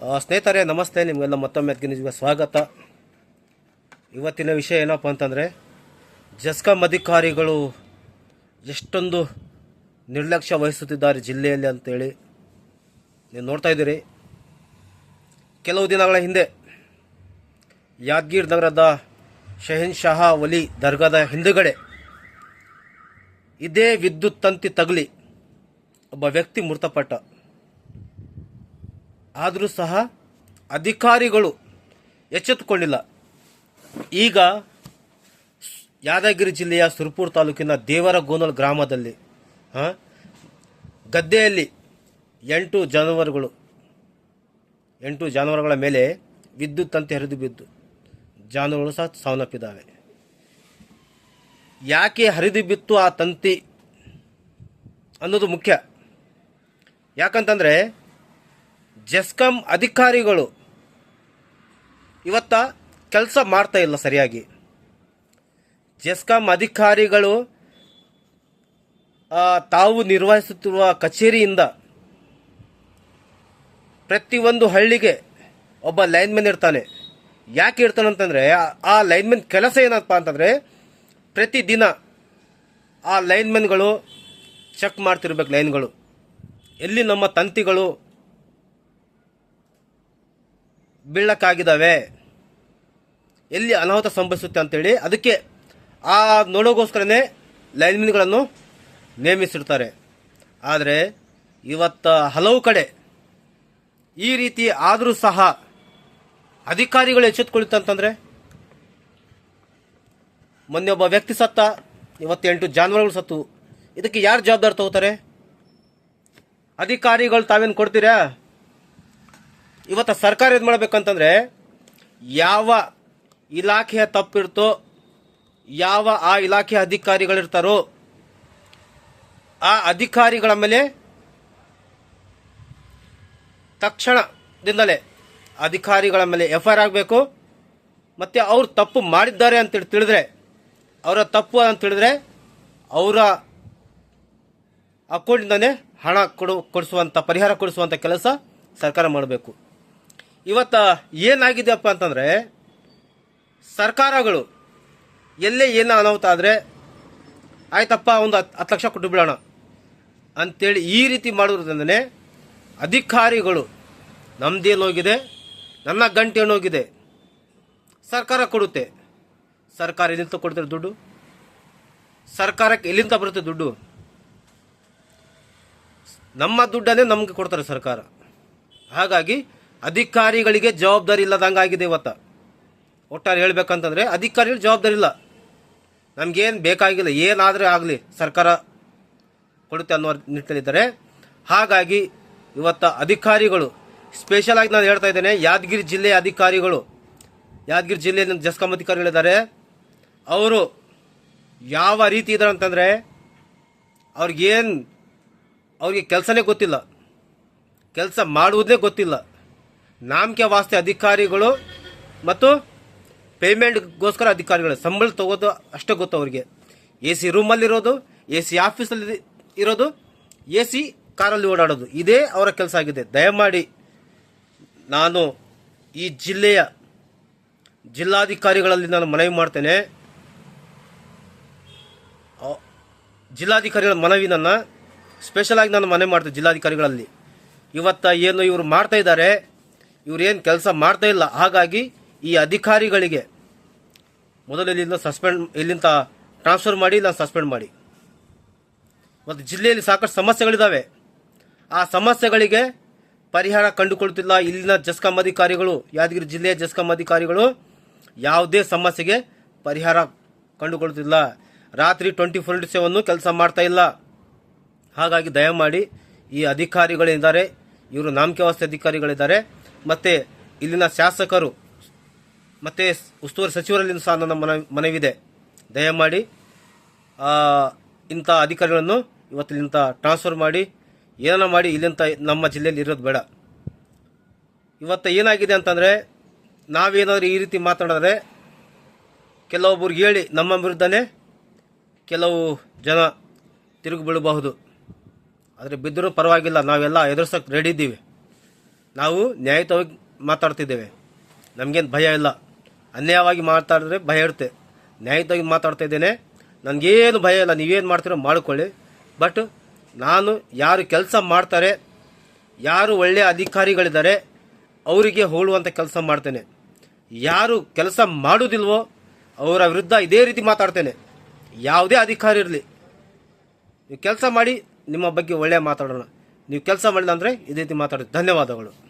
ಸ್ನೇಹಿತರೆ, ನಮಸ್ತೆ. ನಿಮಗೆಲ್ಲ ಮತ್ತೊಮ್ಮೆ ನಿಮಗೆ ಸ್ವಾಗತ. ಇವತ್ತಿನ ವಿಷಯ ಏನಪ್ಪ ಅಂತಂದರೆ, ಜಸ್ಕಾಂ ಅಧಿಕಾರಿಗಳು ಎಷ್ಟೊಂದು ನಿರ್ಲಕ್ಷ್ಯ ವಹಿಸುತ್ತಿದ್ದಾರೆ ಜಿಲ್ಲೆಯಲ್ಲಿ ಅಂತೇಳಿ ನೀವು ನೋಡ್ತಾ ಇದ್ದೀರಿ. ಕೆಲವು ದಿನಗಳ ಹಿಂದೆ ಯಾದಗಿರ್ ನಗರದ ಶಹೀನ್ ಶಹಾ ಒಲಿ ದರ್ಗಾದ ಹಿಂದುಗಡೆ ಇದೇ ವಿದ್ಯುತ್ ತಂತಿ ತಗಲಿ ಒಬ್ಬ ವ್ಯಕ್ತಿ ಮೃತಪಟ್ಟ. ಆದರೂ ಸಹ ಅಧಿಕಾರಿಗಳು ಎಚ್ಚೆತ್ತುಕೊಂಡಿಲ್ಲ. ಈಗ ಯಾದಗಿರಿ ಜಿಲ್ಲೆಯ ಸುರಪುರ ತಾಲೂಕಿನ ದೇವರಗೋನಲ್ ಗ್ರಾಮದಲ್ಲಿ ಗದ್ದೆಯಲ್ಲಿ ಎಂಟು ಜಾನುವಾರುಗಳು, ಎಂಟು ಜಾನುವಾರುಗಳ ಮೇಲೆ ವಿದ್ಯುತ್ ತಂತಿ ಹರಿದು ಬಿದ್ದು ಜಾನುವಾರುಗಳು ಸಹ ಸಾವನ್ನಪ್ಪಿದ್ದಾವೆ. ಯಾಕೆ ಹರಿದು ಬಿತ್ತು ಆ ತಂತಿ ಅನ್ನೋದು ಮುಖ್ಯ. ಯಾಕಂತಂದರೆ ಜೆಸ್ಕಾಂ ಅಧಿಕಾರಿಗಳು ಇವತ್ತ ಕೆಲಸ ಮಾಡ್ತಾ ಇಲ್ಲ ಸರಿಯಾಗಿ. ಜೆಸ್ಕಾಂ ಅಧಿಕಾರಿಗಳು ತಾವು ನಿರ್ವಹಿಸುತ್ತಿರುವ ಕಚೇರಿಯಿಂದ ಪ್ರತಿಯೊಂದು ಹಳ್ಳಿಗೆ ಒಬ್ಬ ಲೈನ್ಮನ್ ಇರ್ತಾನೆ. ಯಾಕೆ ಇರ್ತಾನಂತಂದರೆ ಆ- ಆ ಲೈನ್ಮನ್ ಕೆಲಸ ಏನಪ್ಪ ಅಂತಂದರೆ, ಪ್ರತಿದಿನ ಆ ಲೈನ್ಮನ್ಗಳು ಚೆಕ್ ಮಾಡ್ತಿರ್ಬೇಕು ಲೈನ್ಗಳು. ಎಲ್ಲಿ ನಮ್ಮ ತಂತಿಗಳು ಬೀಳಕ್ಕಾಗಿದ್ದಾವೆ. ಎಲ್ಲಿ ಅನಾಹುತ ಸಂಭವಿಸುತ್ತೆ ಅಂತೇಳಿ ಅದಕ್ಕೆ ಆ ನೋಡೋಗೋಸ್ಕರನೇ ಲೈನ್ಮನ್ಗಳನ್ನು ನೇಮಿಸಿರ್ತಾರೆ. ಆದರೆ ಇವತ್ತ ಹಲವು ಕಡೆ ಈ ರೀತಿ ಆದರೂ ಸಹ ಅಧಿಕಾರಿಗಳು ಎಚ್ಚೆತ್ತುಕೊಳ್ತಂತಂದ್ರೆ ಮೊನ್ನೆ ಒಬ್ಬ ವ್ಯಕ್ತಿ ಸತ್ತ, ಇವತ್ತೆಂಟು ಜಾನುವಾರುಗಳು ಸತ್ತು. ಇದಕ್ಕೆ ಯಾರು ಜವಾಬ್ದಾರಿ ತಗೋತಾರೆ? ಅಧಿಕಾರಿಗಳು ತಾವೇನು ಕೊಡ್ತೀರಾ? ಇವತ್ತು ಸರ್ಕಾರ ಏನು ಮಾಡಬೇಕಂತಂದ್ರೆ ಯಾವ ಇಲಾಖೆಯ ತಪ್ಪಿರ್ತೋ, ಯಾವ ಆ ಇಲಾಖೆಯ ಅಧಿಕಾರಿಗಳಿರ್ತಾರೋ, ಆ ಅಧಿಕಾರಿಗಳ ಮೇಲೆ ತಕ್ಷಣದಿಂದಲೇ ಅಧಿಕಾರಿಗಳ ಮೇಲೆ ಎಫ್ ಐ ಆರ್ ಆಗಬೇಕು. ಮತ್ತು ಅವರು ತಪ್ಪು ಮಾಡಿದ್ದಾರೆ ಅಂತೇಳಿ ತಿಳಿದ್ರೆ, ಅವರ ತಪ್ಪು ಅಂತ ತಿಳಿದ್ರೆ ಅವರ ಅಕೌಂಟಿಂದನೇ ಹಣ ಕೊಡು ಕೊಡಿಸುವಂಥ ಪರಿಹಾರ ಕೊಡಿಸುವಂಥ ಕೆಲಸ ಸರ್ಕಾರ ಮಾಡಬೇಕು. ಇವತ್ತ ಏನಾಗಿದೆಯಪ್ಪ ಅಂತಂದರೆ, ಸರ್ಕಾರಗಳು ಎಲ್ಲೇ ಏನೋ ಅನಾಹುತ ಆದರೆ, ಆಯ್ತಪ್ಪ, ಒಂದು ಹತ್ತು ಹತ್ತು ಲಕ್ಷ ಕೊಟ್ಟು ಬಿಡೋಣ ಅಂತೇಳಿ ಈ ರೀತಿ ಮಾಡೋದ್ರಿಂದಲೇ ಅಧಿಕಾರಿಗಳು ನಮ್ಮದೇನೋಗಿದೆ ನನ್ನ ಗಂಟೆ ಏನು ಹೋಗಿದೆ ಸರ್ಕಾರ ಕೊಡುತ್ತೆ. ಸರ್ಕಾರ ಎಲ್ಲಿಂದ ಕೊಡ್ತಾರೆ ದುಡ್ಡು? ಸರ್ಕಾರಕ್ಕೆ ಎಲ್ಲಿಂದ ಬರುತ್ತೆ ದುಡ್ಡು? ನಮ್ಮ ದುಡ್ಡನ್ನೇ ನಮಗೆ ಕೊಡ್ತಾರೆ ಸರ್ಕಾರ. ಹಾಗಾಗಿ ಅಧಿಕಾರಿಗಳಿಗೆ ಜವಾಬ್ದಾರಿ ಇಲ್ಲದಂಗಾಗಿದೆ ಇವತ್ತ. ಒಟ್ಟಾರೆ ಹೇಳ್ಬೇಕಂತಂದ್ರೆ ಅಧಿಕಾರಿಗಳು ಜವಾಬ್ದಾರಿ ಇಲ್ಲ. ನಮಗೇನು ಬೇಕಾಗಿಲ್ಲ, ಏನಾದರೂ ಆಗಲಿ ಸರ್ಕಾರ ಕೊಡುತ್ತೆ ಅನ್ನೋ ನಿಟ್ಟಿನಲ್ಲಿದ್ದಾರೆ. ಹಾಗಾಗಿ ಇವತ್ತ ಅಧಿಕಾರಿಗಳು ಸ್ಪೆಷಲ್ ಆಗಿ ನಾನು ಹೇಳ್ತಾ ಇದ್ದೇನೆ, ಯಾದಗಿರಿ ಜಿಲ್ಲೆಯ ಅಧಿಕಾರಿಗಳು, ಯಾದಗಿರಿ ಜಿಲ್ಲೆಯ ಜಸ್ಕಾಂ ಅಧಿಕಾರಿಗಳಿದ್ದಾರೆ. ಅವರು ಯಾವ ರೀತಿ ಇದ್ದಾರೆ ಅಂತಂದರೆ ಅವ್ರಿಗೇನು, ಅವ್ರಿಗೆ ಕೆಲಸನೇ ಗೊತ್ತಿಲ್ಲ. ಕೆಲಸ ಮಾಡುವುದೇ ಗೊತ್ತಿಲ್ಲ. ನಾಮಕೆ ವಾಸ್ತೆ ಅಧಿಕಾರಿಗಳು ಮತ್ತು ಪೇಮೆಂಟ್ಗೋಸ್ಕರ ಅಧಿಕಾರಿಗಳು ಸಂಬಳ ತಗೋದು ಅಷ್ಟೇ ಗೊತ್ತು ಅವ್ರಿಗೆ. ಎ ಸಿ ರೂಮಲ್ಲಿರೋದು, ಎ ಸಿ ಆಫೀಸಲ್ಲಿ ಇರೋದು, ಎ ಸಿ ಕಾರಲ್ಲಿ ಓಡಾಡೋದು. ಇದೇ ಅವರ ಕೆಲಸ ಆಗಿದೆ. ದಯಮಾಡಿ ನಾನು ಈ ಜಿಲ್ಲೆಯ ಜಿಲ್ಲಾಧಿಕಾರಿಗಳಲ್ಲಿ ನಾನು ಮನವಿ ಮಾಡ್ತೇನೆ. ಜಿಲ್ಲಾಧಿಕಾರಿಗಳ ಮನವಿ ನನ್ನ. ಸ್ಪೆಷಲಾಗಿ ನಾನು ಮನವಿ ಮಾಡ್ತೇನೆ ಜಿಲ್ಲಾಧಿಕಾರಿಗಳಲ್ಲಿ. ಇವತ್ತ ಏನು ಇವರು ಮಾಡ್ತಾ ಇದ್ದಾರೆ ಇವ್ರು ಏನು ಕೆಲಸ ಮಾಡ್ತಾ ಇಲ್ಲ. ಹಾಗಾಗಿ ಈ ಅಧಿಕಾರಿಗಳಿಗೆ ಮೊದಲು ಇಲ್ಲಿಂದ ಸಸ್ಪೆಂಡ್, ಇಲ್ಲಿಂದ ಟ್ರಾನ್ಸ್ಫರ್ ಮಾಡಿ, ಇಲ್ಲ ಸಸ್ಪೆಂಡ್ ಮಾಡಿ. ಮತ್ತು ಜಿಲ್ಲೆಯಲ್ಲಿ ಸಾಕಷ್ಟು ಸಮಸ್ಯೆಗಳಿದ್ದಾವೆ ಆ ಸಮಸ್ಯೆಗಳಿಗೆ ಪರಿಹಾರ ಕಂಡುಕೊಳ್ತಿಲ್ಲ ಇಲ್ಲಿನ ಜಸ್ಕಾಂ ಅಧಿಕಾರಿಗಳು, ಯಾದಗಿರಿ ಜಿಲ್ಲೆಯ ಜಸ್ಕಾಂ ಅಧಿಕಾರಿಗಳು ಯಾವುದೇ ಸಮಸ್ಯೆಗೆ ಪರಿಹಾರ ಕಂಡುಕೊಳ್ತಿಲ್ಲ ರಾತ್ರಿ ಟ್ವೆಂಟಿ ಫೋರ್ ಇಂಟು ಸೆವೆನ್ನು ಕೆಲಸ ಮಾಡ್ತಾ ಇಲ್ಲ. ಹಾಗಾಗಿ ದಯಮಾಡಿ ಈ ಅಧಿಕಾರಿಗಳಿದ್ದಾರೆ. ಇವರು ನಾಮಕೆ ವ್ಯವಸ್ಥೆ ಅಧಿಕಾರಿಗಳಿದ್ದಾರೆ. ಮತ್ತು ಇಲ್ಲಿನ ಶಾಸಕರು, ಮತ್ತು ಉಸ್ತುವಾರಿ ಸಚಿವರಲ್ಲಿ ಸಹ ನನ್ನ ಮನವಿ ಮನವಿದೆ ದಯಮಾಡಿ ಇಂಥ ಅಧಿಕಾರಿಗಳನ್ನು ಇವತ್ತಿನಿಂದ ಟ್ರಾನ್ಸ್ಫರ್ ಮಾಡಿ, ಏನನ್ನ ಮಾಡಿ ಇಲ್ಲಿಂತ ನಮ್ಮ ಜಿಲ್ಲೆಯಲ್ಲಿ ಇರೋದು ಬೇಡ. ಇವತ್ತು ಏನಾಗಿದೆ ಅಂತಂದರೆ, ನಾವೇನಾದರೂ ಈ ರೀತಿ ಮಾತನಾಡಿದ್ರೆ, ಕೆಲವೊಬ್ಬರು ಹೇಳಿ ನಮ್ಮ ವಿರುದ್ಧನೇ ಕೆಲವು ಜನ ತಿರುಗಿ ಬೀಳಬಹುದು. ಆದರೆ ಬಿದ್ದರೂ ಪರವಾಗಿಲ್ಲ, ನಾವೆಲ್ಲ ಎದುರ್ಸೋಕೆ ರೆಡಿ ಇದ್ದೀವಿ. ನಾವು ನ್ಯಾಯಯುತವಾಗಿ ಮಾತಾಡ್ತಿದ್ದೇವೆ. ನಮಗೇನು ಭಯ ಇಲ್ಲ. ಅನ್ಯಾಯವಾಗಿ ಮಾತಾಡಿದ್ರೆ ಭಯ ಇರುತ್ತೆ. ನ್ಯಾಯಯುತವಾಗಿ ಮಾತಾಡ್ತಾ ಇದ್ದೇನೆ. ನನಗೇನು ಭಯ ಇಲ್ಲ. ನೀವೇನು ಮಾಡ್ತೀರೋ ಮಾಡಿಕೊಳ್ಳಿ. ಬಟ್ ನಾನು ಯಾರು ಕೆಲಸ ಮಾಡ್ತಾರೆ, ಯಾರು ಒಳ್ಳೆಯ ಅಧಿಕಾರಿಗಳಿದ್ದಾರೆ, ಅವರಿಗೆ ಹೋಳುವಂಥ ಕೆಲಸ ಮಾಡ್ತೇನೆ. ಯಾರು ಕೆಲಸ ಮಾಡೋದಿಲ್ವೋ, ಅವರ ವಿರುದ್ಧ ಇದೇ ರೀತಿ ಮಾತಾಡ್ತೇನೆ. ಯಾವುದೇ ಅಧಿಕಾರಿ ಇರಲಿ. ನೀವು ಕೆಲಸ ಮಾಡಿ, ನಿಮ್ಮ ಬಗ್ಗೆ ಒಳ್ಳೆಯ ಮಾತಾಡೋಣ. ನೀವು ಕೆಲಸ ಮಾಡಿಲ್ಲ ಅಂದರೆ ಇದೇ ರೀತಿ ಮಾತಾಡಿ. ಧನ್ಯವಾದಗಳು.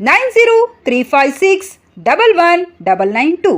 nine zero three five six double one double nine two